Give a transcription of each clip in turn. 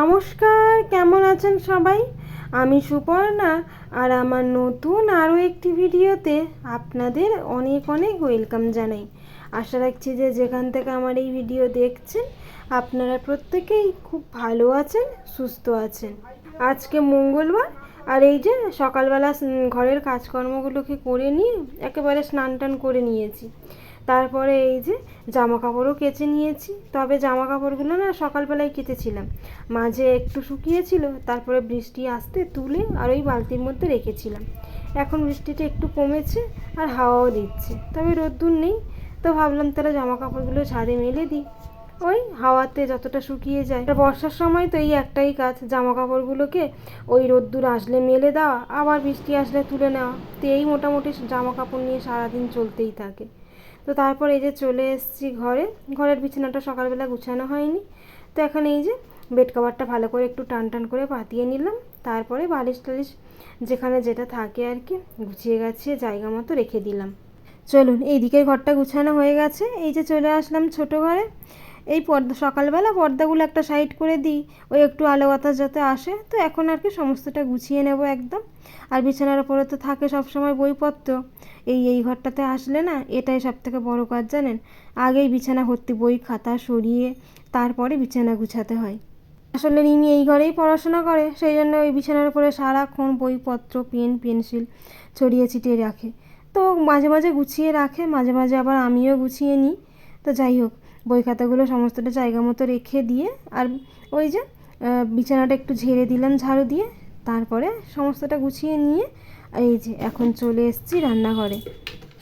নমস্কার, কেমন আছেন সবাই? আমি সুপর্ণা আর আমার নতুন আরও একটি ভিডিওতে আপনাদের অনেক অনেক ওয়েলকাম জানাই। আশা রাখছি যে যেখান থেকে আমার এই ভিডিও দেখছেন, আপনারা প্রত্যেকেই খুব ভালো আছেন, সুস্থ আছেন। আজকে মঙ্গলবার আর এই যে সকালবেলা ঘরের কাজকর্মগুলোকে করে নিয়ে একেবারে স্নান টান করে নিয়েছি। তারপরে এই যে জামা কাপড়ও কেচে নিয়েছি। তবে জামা কাপড়গুলো না সকালবেলায় কেচেছিলাম। মাঝে একটু শুকিয়েছিল, তারপরে বৃষ্টি আসতে তুলে আর ওই বালতির মধ্যে রেখেছিলাম। এখন বৃষ্টিটা একটু কমেছে আর হাওয়াও দিচ্ছে। তবে রোদ্দুর নেই, তো ভাবলাম তাহলে জামা কাপড়গুলো ছাদে মেলে দিই। ওই হাওয়াতে যতটা শুকিয়ে যায়। বর্ষার সময় তো এই একটাই কাজ জামা কাপড়গুলোকে ওই রোদ্দুর আসলে মেলে দেওয়া, আবার বৃষ্টি আসলে তুলে নেওয়া। তো এই মোটামুটি জামা কাপড় নিয়ে সারাদিন চলতেই থাকে। তো তারপর এই যে চলে এসেছি ঘরে। ঘরের বিছানাটা সকালবেলা গুছানো হয়নি। তো এখন এই যে বেড কভারটা ভালো করে একটু টান টান করে পাতিয়ে নিলাম। তারপরে বালিশ টালিশ যেখানে যেটা থাকে আর কি, গুছিয়ে গাছিয়ে জায়গা মতো রেখে দিলাম। চলুন এই দিকের ঘরটা গুছানো হয়ে গেছে। এই যে চলে আসলাম ছোটো ঘরে। এই পর্দা, সকালবেলা পর্দাগুলো একটা সাইড করে দিই। ওই একটু আলো বাতাস যাতে আসে, তো এখন আর কি সমস্তটা গুছিয়ে নেব একদম। আর বিছানার ওপরে তো থাকে সবসময় বইপত্র। এই এই ঘরটাতে আসলে না, এটাই সব থেকে বড়ো কাজ জানেন? আগেই বিছানা ভর্তি বই, খাতা সরিয়ে তারপরে বিছানা গুছাতে হয়। আসলে রিমি এই ঘরেই পড়াশোনা করে, সেই জন্য ওই বিছানার উপরে সারাক্ষণ বইপত্র, পেন, পেন্সিল ছড়িয়ে ছিটিয়ে রাখে। তো মাঝে মাঝে গুছিয়ে রাখে, মাঝে মাঝে আবার আমিও গুছিয়ে নিই। তো যাই হোক বই খাতাগুলো সমস্তটা জায়গা মতো রেখে দিয়ে, আর ওই যে বিছানাটা একটু ঝেড়ে দিলাম ঝাড়ু দিয়ে, তারপরে সমস্তটা গুছিয়ে নিয়ে এই যে এখন চলে এসেছি রান্নাঘরে।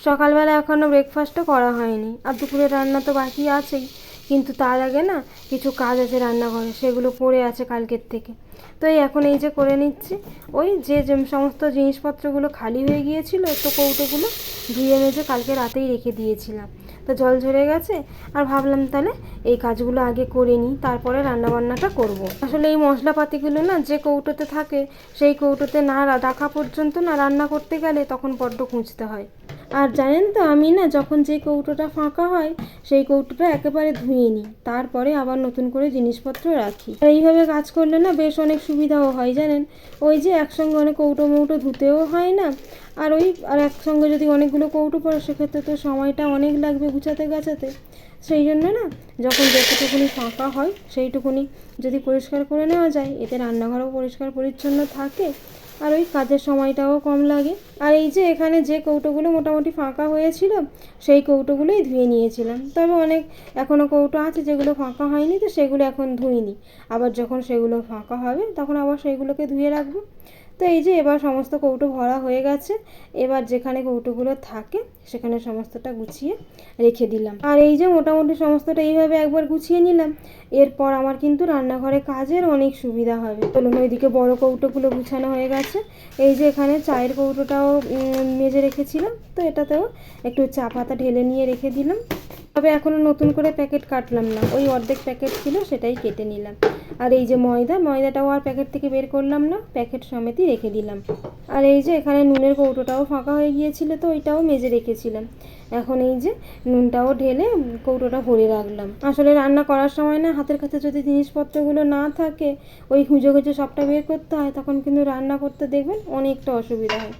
সকালবেলা এখনও ব্রেকফাস্টও করা হয়নি, আর দুপুরের রান্না তো বাকি আছেই, কিন্তু তার আগে না কিছু কাজ আছে রান্নাঘরে, সেগুলো পড়ে আছে কালকের থেকে। তো এই এখন এই যে করে নিচ্ছি, ওই যে যে সমস্ত জিনিসপত্রগুলো খালি হয়ে গিয়েছিল তো কৌটোগুলো ধুয়ে মেজে কালকে রাতেই রেখে দিয়েছিলাম। তো জল ঝরে গেছে, আর ভাবলাম তাহলে এই কাজগুলো আগে করে নিই, তারপরে রান্নাবান্নাটা করব। আসলে এই মশলাপাতিগুলো না যে কৌটোতে থাকে, সেই কৌটোতে না রাখা পর্যন্ত না রান্না করতে গেলে তখন বড্ড খুঁজতে হয় আর জানেন তো, আমি না যখন যে কৌটোটা ফাঁকা হয়, সেই কৌটোটা একেবারে ধুয়ে নিই। তারপরে আবার নতুন করে জিনিসপত্র রাখি। এইভাবে কাজ করলে না বেশ অনেক সুবিধাও হয়, জানেন? ওই যে একসঙ্গে অনেক কৌটো মৌটো ধুতেও হয় না? আর ওই, আর একসঙ্গে যদি অনেকগুলো কৌটো পড়ে, সেক্ষেত্রে তো সময়টা অনেক লাগবে গুছাতে গাছাতে। সেই জন্য না, যখন যেটুকুনি ফাঁকা হয়, সেইটুকুনি যদি পরিষ্কার করে নেওয়া যায়, এতে রান্নাঘরও পরিষ্কার পরিচ্ছন্ন থাকে। আর ওই কাজের সময়টাও কম লাগে। আর এই যে এখানে যে কৌটোগুলো মোটামুটি ফাঁকা হয়েছিল, সেই কৌটোগুলোই ধুয়ে নিয়েছিলাম। তবে অনেক এখনও কৌটো আছে যেগুলো ফাঁকা হয়নি, তো সেগুলো এখন ধুইনি। আবার যখন সেগুলো ফাঁকা হবে, তখন আবার সেইগুলোকে ধুয়ে রাখব। তো এই যে এবার সমস্ত কৌটো ভরা হয়ে গেছে, এবার যেখানে কৌটোগুলো থাকে সেখানে সমস্তটা গুছিয়ে রেখে দিলাম। আর এই যে মোটামুটি সমস্তটা এইভাবে একবার গুছিয়ে নিলাম, এরপর আমার কিন্তু রান্নাঘরে কাজের অনেক সুবিধা হবে। চলুন ওইদিকে বড় কৌটোগুলো গুছানো হয়ে গেছে। এই যে এখানে চায়ের কৌটোটাও মেজে রেখেছিলাম, তো এটাতেও একটু চা পাতা ঢেলে নিয়ে রেখে দিলাম। তবে এখনও নতুন করে প্যাকেট কাটলাম না। ওই অর্ধেক প্যাকেট ছিল, সেটাই কেটে নিলাম। আর এই যে ময়দা, ময়দাটাও আর প্যাকেট থেকে বের করলাম না, প্যাকেট সমেতই রেখে দিলাম। আর এই যে এখানে নুনের কৌটোটাও ফাঁকা হয়ে গিয়েছিল তো, ওইটাও মেজে রেখেছিলাম। এখন এই যে নুনটাও ঢেলে কৌটোটা ভরে রাখলাম। আসলে রান্না করার সময় না, হাতের কাছে যদি জিনিসপত্রগুলো না থাকে, ওই খুঁজো খুঁজো সবটা বের করতে হয়, তখন কিন্তু রান্না করতে দেখবেন অনেকটা অসুবিধা হয়।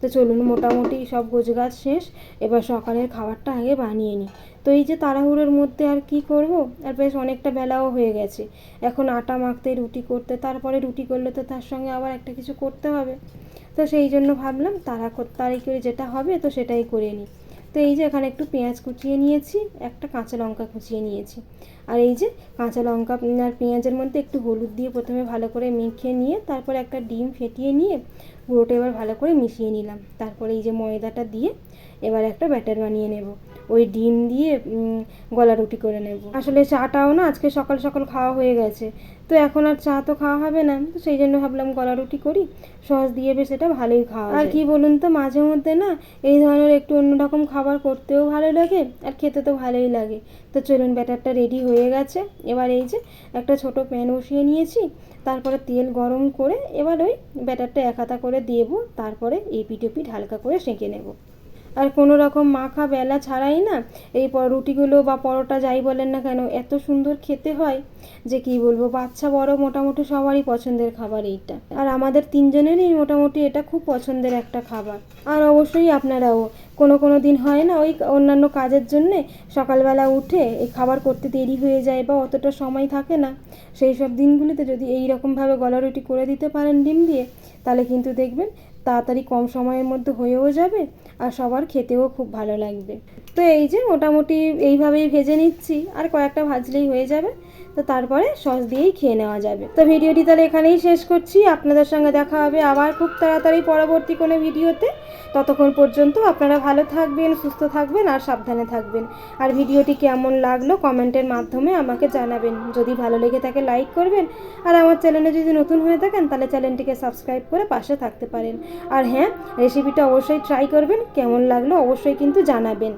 তো চলুন মোটামুটি সব গোছগাছ শেষ। এবার সকালের খাবারটা আগে বানিয়ে নিই। তো এই যে তাড়াহুড়োর মধ্যে আর কি করব? আর বেশ অনেকটা বেলাও হয়ে গেছে। এখন আটা মাখতে, রুটি করতে, তারপরে রুটি করলে তো তার সঙ্গে আবার একটা কিছু করতে হবে। তো সেই জন্য ভাবলাম তারা তাড়াতাড়ি করে যেটা হবে তো সেটাই করে নিই। তো এই যে এখানে একটু পেঁয়াজ কুচিয়ে নিয়েছি, একটা কাঁচা লঙ্কা কুচিয়ে নিয়েছি। আর এই যে কাঁচা লঙ্কা আর পেঁয়াজের মধ্যে একটু হলুদ দিয়ে প্রথমে ভালো করে মেখে নিয়ে, তারপরে একটা ডিম ফেটিয়ে নিয়ে গুঁড়োটা এবার ভালো করে মিশিয়ে নিলাম। তারপরে এই যে ময়দাটা দিয়ে এবার একটা ব্যাটার বানিয়ে নেব। ওই ডিম দিয়ে গলা রুটি করে নেব। আসলে চাটাও না আজকে সকাল সকাল খাওয়া হয়ে গেছে। তো এখন আর চা তো খাওয়া হবে না। তো সেই জন্য ভাবলাম গলা রুটি করি। সস দিয়ে বেশ এটা ভালোই খাওয়া আর কি বলুন তো মাঝে মধ্যে না এই ধরনের একটু অন্যরকম খাবার করতেও ভালো লাগে আর খেতে তো ভালোই লাগে। তো চলুন ব্যাটারটা রেডি হয়ে গেছে। এবার এই যে একটা ছোট প্যান বসিয়ে নিয়েছি। তারপরে তেল গরম করে এবার ওই ব্যাটারটা এক হাতা করে দেবো। তারপরে এই পিঠ হালকা করে সেঁকে নেব। আর কোনো রকম মাখা বেলা ছাড়াই না এই রুটিগুলো বা পরোটা যাই বলেন না কেন, এত সুন্দর খেতে হয় যে কি বলব, বাচ্চা বড় মোটামুটি সবারই পছন্দের খাবার এইটা। আর আমাদের তিনজনেরই মোটামুটি এটা খুব পছন্দের একটা খাবার। আর অবশ্যই আপনারাও, কোনো কোনো দিন হয় না ওই অন্যান্য কাজের জন্যে সকালবেলা উঠে এই খাবার করতে দেরি হয়ে যায় বা অতটা সময় থাকে না, সেই সব দিনগুলিতে যদি এই রকমভাবে গলা রুটি করে দিতে পারেন ডিম দিয়ে, তাহলে কিন্তু দেখবেন তাড়াতাড়ি কম সময়ের মধ্যে হয়েও যাবে আর সবার খেতেও খুব ভালো লাগবে। তো এই যে মোটামুটি এইভাবেই ভেজে নিচ্ছি, আর কয়েকটা ভাজলেই হয়ে যাবে। তো তারপরে সস দিয়েই খেয়ে নেওয়া যাবে। তো ভিডিওটি তাহলে এখানেই শেষ করছি। আপনাদের সঙ্গে দেখা হবে আবার খুব তাড়াতাড়ি পরবর্তী কোনো ভিডিওতে। ততক্ষণ পর্যন্ত আপনারা ভালো থাকবেন, সুস্থ থাকবেন আর সাবধানে থাকবেন। আর ভিডিওটি কেমন লাগল কমেন্টের মাধ্যমে আমাকে জানাবেন। যদি ভালো লেগে থাকে লাইক করবেন। আর আমার চ্যানেলে যদি নতুন হয়ে থাকেন তাহলে চ্যানেলটিকে সাবস্ক্রাইব করে পাশে থাকতে পারেন। আর হ্যাঁ রেসিপিটা অবশ্যই ট্রাই করবেন। কেমন লাগল অবশ্যই কিন্তু জানাবেন।